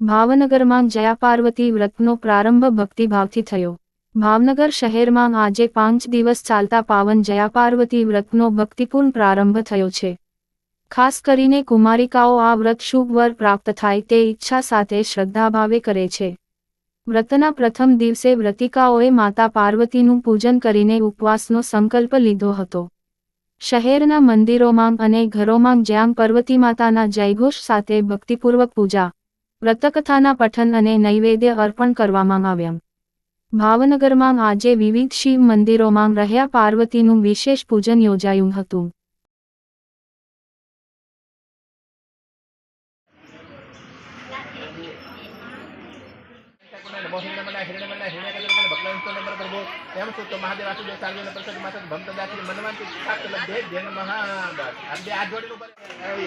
ભાવનગરમાં જયા પાર્વતી વ્રતનો પ્રારંભ ભક્તિભાવથી થયો. ભાવનગર શહેરમાં આજે પાંચ દિવસ ચાલતા પાવન જયા પાર્વતી વ્રતનો ભક્તિપૂર્ણ પ્રારંભ થયો છે. ખાસ કરીને કુમારિકાઓ આ વ્રત શુભ વર પ્રાપ્ત થાય તે ઈચ્છા સાથે શ્રદ્ધાભાવે કરે છે. વ્રતના પ્રથમ દિવસે વ્રતિકાઓએ માતા પાર્વતીનું પૂજન કરીને ઉપવાસનો સંકલ્પ લીધો હતો. શહેરના મંદિરોમાં અને ઘરોમાં જ્યાં પાર્વતી માતાના જયઘોષ સાથે ભક્તિપૂર્વક પૂજા વ્રતકથાના પઠન અને નૈવેદ્ય અર્પણ કરવામાં આવ્યા ભાવનગરમાં આજે વિવિધ શિવ મંદિરોમાં રહ્યા પાર્વતીનું વિશેષ પૂજન યોજાયું હતું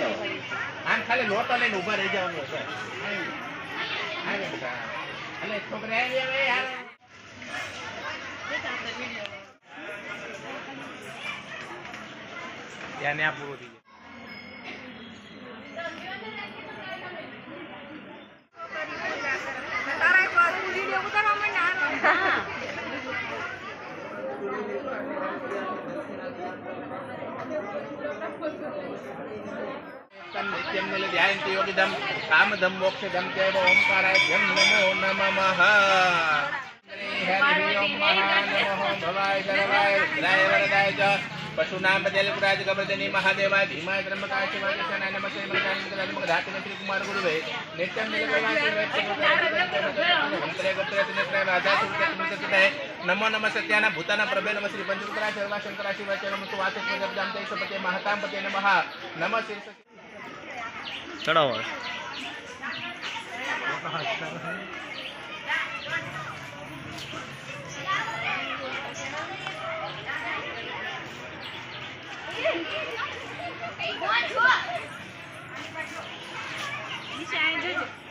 મહાદેવ. આમ ખાલી લોટો લઈને ઊભા રહી જવાનું છે. અને છોકરા. ત્યાં પૂરું થઈ જાય नित्यं ध्यायन्ति योगिदं कामदं मोक्षदं केव ओंकाराय धं नमो नमः। पशुनां पजलपुराज कवर्धने महादेवाय धीमाय त्रम्बकाय शिवाय कृष्णाय नमस्ते मृगानन्दराजमक धातुने श्री कुमार गुरुवे नित्यं निलगवाय गोत्रे नेत्राय राजा सुकृतमृतसुताय नमो नम सत्यान भूताना प्रभे नम। श्री पंचरुद्राय सर्वाशंकराशिवाय नमस्तु वाचस्पति जामते सपते महतां पते नमः। नम श्री ચડાવો. જાનમિન જાનમિત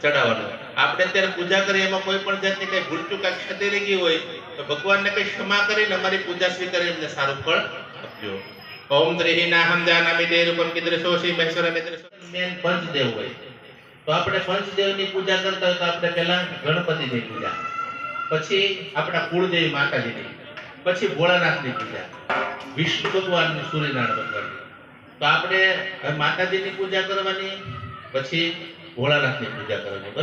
ચડાવવાનું. આપણે અત્યારે પૂજા કરીએ, એમાં કોઈ પણ જાતની કઈ ભૂલ ચૂક ક્ષતિ રહી હોય, તો ભગવાનને કઈ ક્ષમા કરીને અમારી પૂજા સ્વીકારી એમને સારું ફળ આપજો. ઓમ ત્રિહી નાહમ જાનામિ તે રૂપમ કિદ્રશોષી મહેશ્વર મિત્ર. મેન પંચદેવ હોય. તો આપણે પંચદેવની પૂજા કરતા હોય તો આપણે પહેલા ગણપતિની પૂજા. પછી આપણા કુળદેવી માતાજીની. પછી ભોળાનાથની પૂજા. વિષ્ણુ ભગવાનની સૂર્યનારાયણ ભગવાનની તો આપણે માતાજીની પૂજા કરવાની પછી ભોળાનાથની પૂજા કરવાની.